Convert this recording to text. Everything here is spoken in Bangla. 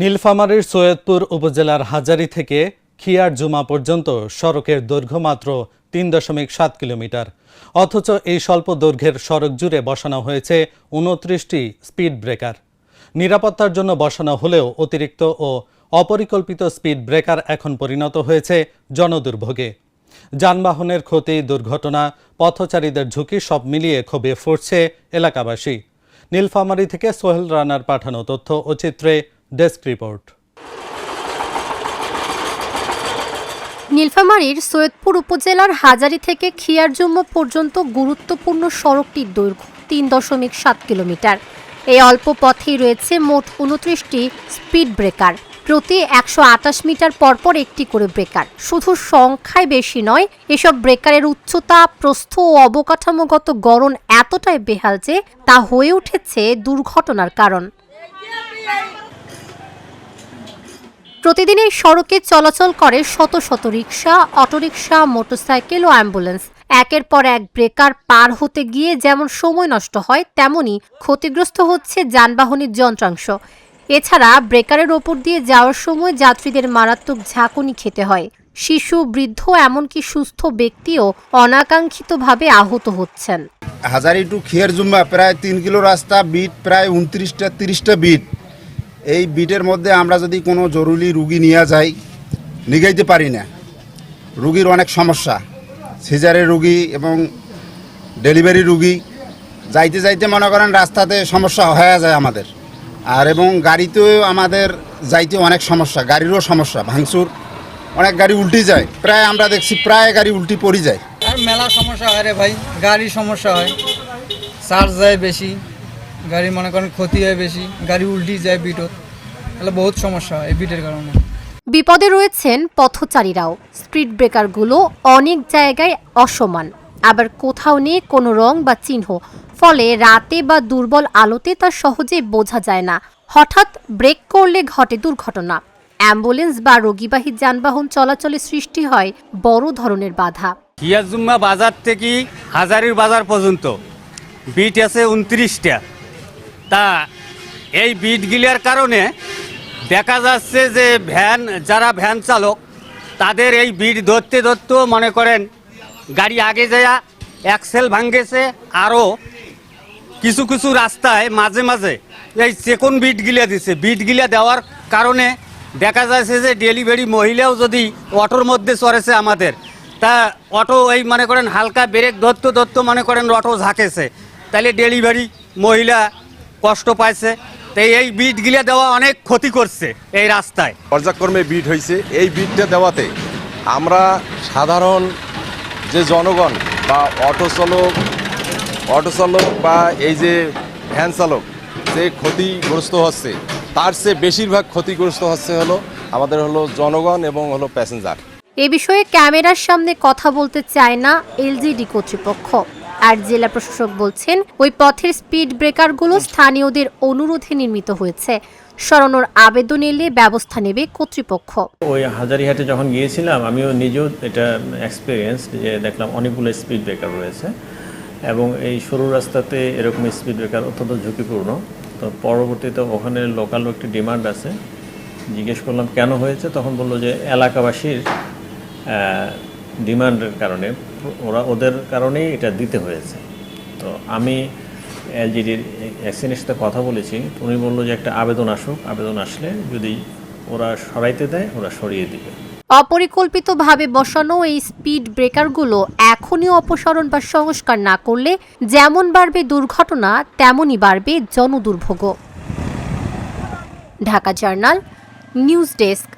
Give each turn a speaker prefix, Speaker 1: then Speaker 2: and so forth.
Speaker 1: নীলফামারীর সৈয়দপুর উপজেলার হাজারি থেকে খিয়ার জুমা পর্যন্ত সড়কের দৈর্ঘ্য মাত্র তিন দশমিক সাত কিলোমিটার। অথচ এই স্বল্প দৈর্ঘ্যের সড়ক জুড়ে বসানো হয়েছে উনত্রিশটি স্পিড ব্রেকার। নিরাপত্তার জন্য বসানো হলেও অতিরিক্ত ও অপরিকল্পিত স্পিড ব্রেকার এখন পরিণত হয়েছে জনদুর্ভোগে। যানবাহনের ক্ষতি, দুর্ঘটনা, পথচারীদের ঝুঁকি সব মিলিয়ে ক্ষোভে ফুটছে এলাকাবাসী। নীলফামারী থেকে সোহেল রানার পাঠানো তথ্য ও চিত্রে ডেস্ক রিপোর্ট।
Speaker 2: নীলফামারীর সৈয়দপুর উপজেলার হাজারি থেকে খিয়ারজুম্ম পর্যন্ত গুরুত্বপূর্ণ সড়কটির দৈর্ঘ্য তিন দশমিক সাত কিলোমিটার। এই অল্প পথেই রয়েছে মোট উনত্রিশটি স্পিড ব্রেকার, প্রতি একশো আটাশ মিটার পরপর একটি করে ব্রেকার। শুধু সংখ্যায় বেশি নয়, এসব ব্রেকারের উচ্চতা, প্রস্থ ও অবকাঠামোগত গড়ন এতটাই বেহাল যে তা হয়ে উঠেছে দুর্ঘটনার কারণ। প্রতিদিন এই সড়কে চলাচল করে শত শত রিক্সা অটোরিকশা, মোটরসাইকেল ও অ্যাম্বুলেন্স। একের পর এক ব্রেকার পার হতে গিয়ে যেমন সময় নষ্ট হয়, তেমনি ক্ষতিগ্রস্ত হচ্ছে যানবাহনের যন্ত্রাংশ। এছাড়া ব্রেকারের ওপর দিয়ে যাওয়ার সময় যাত্রীদের মারাত্মক ঝাঁকুনি খেতে হয়। শিশু, বৃদ্ধ, এমনকি সুস্থ ব্যক্তিও অনাকাঙ্ক্ষিতভাবে আহত হচ্ছেন।
Speaker 3: হাজারি টু খিয়ার জুম্মা প্রায় তিন কিলো রাস্তা, বিট প্রায় উনত্রিশটা, তিরিশটা বিট। এই বিটের মধ্যে আমরা যদি কোনো জরুরি রুগী নিয়ে যাই, নিগাইতে পারি না। রুগীর অনেক সমস্যা। সিজারের রুগী এবং ডেলিভারি রুগী, যাইতে যাইতে মনে করেন রাস্তাতে সমস্যা হয়ে যায় আমাদের। আর এবং গাড়িতেও আমাদের যাইতে অনেক সমস্যা, গাড়িরও সমস্যা, ভাঙচুর। অনেক গাড়ি উল্টি যায়। প্রায় আমরা দেখছি, প্রায় গাড়ি উল্টি পড়ে যায়।
Speaker 4: আর মেলা সমস্যা হয় রে ভাই, গাড়ির সমস্যা হয়। চার্জ যায় বেশি। গাড়ি মনে করেন ক্ষতি হয় বেশি গাড়ি উল্টি যায় বিটত তাহলে বহুত সমস্যা হয় এই বিটের কারণে।
Speaker 2: বিপদে রয়েছেন পথচারীরাও। স্ট্রিট ব্রেকারগুলো অনেক জায়গায় অসমান। আবার কোথাও নেই কোনো রং বা চিহ্ন। ফলে রাতে বা দুর্বল আলোতে তা সহজে বোঝা যায় না। হঠাৎ ব্রেক করলে ঘটে দুর্ঘটনা। অ্যাম্বুলেন্স বা রোগীবাহী যানবাহন চলাচলে সৃষ্টি হয় বড় ধরনের বাধা।
Speaker 5: হিয়াজুম্মা বাজার থেকে হাজারির বাজার পর্যন্ত। বিট আছে উনত্রিশটা। তা এই বিটগুলির কারণে দেখা যাচ্ছে যে ভ্যান, যারা ভ্যান চালক, তাদের এই বিট ধরতে ধরতেও মনে করেন গাড়ি আগে যায় অ্যাক্সেল ভাঙ্গেছে আরও কিছু কিছু রাস্তায় মাঝে মাঝে এই চেকন বিট দিছে। বিট দেওয়ার কারণে দেখা যাচ্ছে যে ডেলিভারি মহিলাও যদি অটোর মধ্যে চড়েছে আমাদের, তা অটো এই মনে করেন হালকা ব্রেক ধরতে ধরতে মনে করেন অটো ঝাঁকেছে। তাহলে ডেলিভারি মহিলা কষ্ট পাইছে। তাই এই বিট গিলা দেওয়া অনেক ক্ষতি করছে এই রাস্তায়।
Speaker 6: পর্যায়ক্রমে বিট হয়েছে এই বিটটা দেওয়াতে আমরা সাধারণ যে জনগণ বা অটো চালক অটো চালক বা এই যে ভ্যান চালক যে ক্ষতিগ্রস্ত হচ্ছে তার চেয়ে বেশিরভাগ ক্ষতিগ্রস্ত হচ্ছে হলো আমাদের হলো জনগণ এবং হলো প্যাসেঞ্জার।
Speaker 2: এ বিষয়ে ক্যামেরার সামনে কথা বলতে চায় না এলজিডি কর্তৃপক্ষ। আর জেলা প্রশাসক বলছেন, ওই পথের স্পিড ব্রেকারগুলো স্থানীয়দের অনুরোধে নির্মিত হয়েছে। সরানোর আবেদন এলে ব্যবস্থা নেবে কর্তৃপক্ষ।
Speaker 7: ওই হাজারিহাটে যখন গিয়েছিলাম, আমিও নিজেও এটা এক্সপিরিয়েন্স যে দেখলাম অনেকগুলো স্পিড ব্রেকার রয়েছে এবং এই সরু রাস্তাতে এরকম স্পিড ব্রেকার অত্যন্ত ঝুঁকিপূর্ণ। তো পরবর্তীতে ওখানে লোকালও একটি ডিমান্ড আছে। জিজ্ঞেস করলাম, কেন হয়েছে? তখন বলল যে, এলাকাবাসীর ডিমান্ডের কারণে, ওরা ওদের কারণেই এটা দিতে হয়েছে। তো আমি এলজিডির এক্সিনের সাথে কথা বলেছি, উনি বলল যে একটা আবেদন আসুক, আবেদন আসলে যদি ওরা সরাইতে দেয়, ওরা সরিয়ে দিবে।
Speaker 2: অপরিকল্পিতভাবে বসানো এই স্পিড ব্রেকারগুলো এখনই অপসারণ বা সংস্কার না করলে যেমন বাড়বে দুর্ঘটনা, তেমনই বাড়বে জনদুর্ভোগ ঢাকা জার্নাল, নিউজ ডেস্ক।